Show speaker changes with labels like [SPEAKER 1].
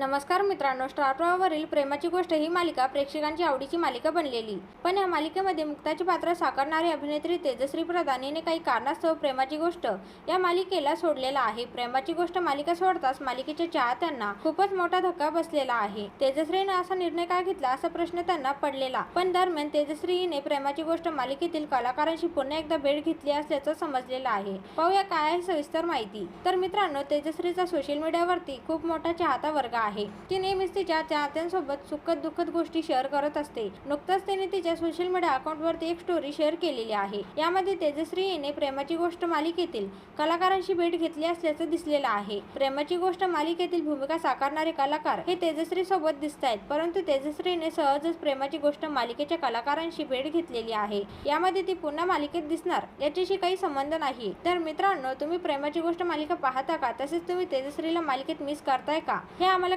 [SPEAKER 1] नमस्कार मित्रांनो स्टार प्रवाहावरील प्रेमाची गोष्ट ही मालिका प्रेक्षकांची आवडीची मालिका बनलेली. पण या मालिकेमध्ये मुक्ताची पात्र साकारणारी अभिनेत्री तेजश्री प्रधान हिने काही कारणास्तव प्रेमाची गोष्ट या मालिकेला सोडलेला आहे. प्रेमाची गोष्ट मालिका सोडताच मालिकेच्या चाहत्यांना खूपच मोठा धक्का बसलेला आहे. तेजश्रीने असा निर्णय का घेतला असा प्रश्न त्यांना पडलेला. पण दरम्यान तेजश्री हिने प्रेमाची गोष्ट मालिकेतील कलाकारांशी पुन्हा एकदा भेट घेतली असल्याचं समजलेलं आहे. पाहूया काय आहे सविस्तर माहिती. तर मित्रांनो तेजश्रीचा सोशल मीडियावरती खूप मोठा चाहता वर्ग आहे. आहे. ती नेहमीच तिच्या चाहत्यांसोबत सुखद दुःखद गोष्टी शेअर करत असते. नुकताच तिने तिच्या सोशल मीडिया अकाउंटवरती एक स्टोरी शेअर केलेली आहे. यामध्ये तेजश्री हिने प्रेमाची गोष्ट मालिकेतील कलाकारांशी भेट घेतली असल्याचं दिसलेलं आहे. प्रेमाची गोष्ट मालिकेतील भूमिका साकारणारे कलाकार हे तेजश्री सोबत दिसत आहेत. परंतु तेजश्रीने सहजच प्रेमाची गोष्ट मालिकेच्या कलाकारांशी भेट घेतलेली आहे. यामध्ये ती पुन्हा मालिकेत दिसणार याच्याशी काही संबंध नाही. तर मित्रांनो तुम्ही प्रेमाची गोष्ट मालिका पाहता का? तसेच तुम्ही तेजश्रीला मालिकेत मिस करताय का? हे आम्हाला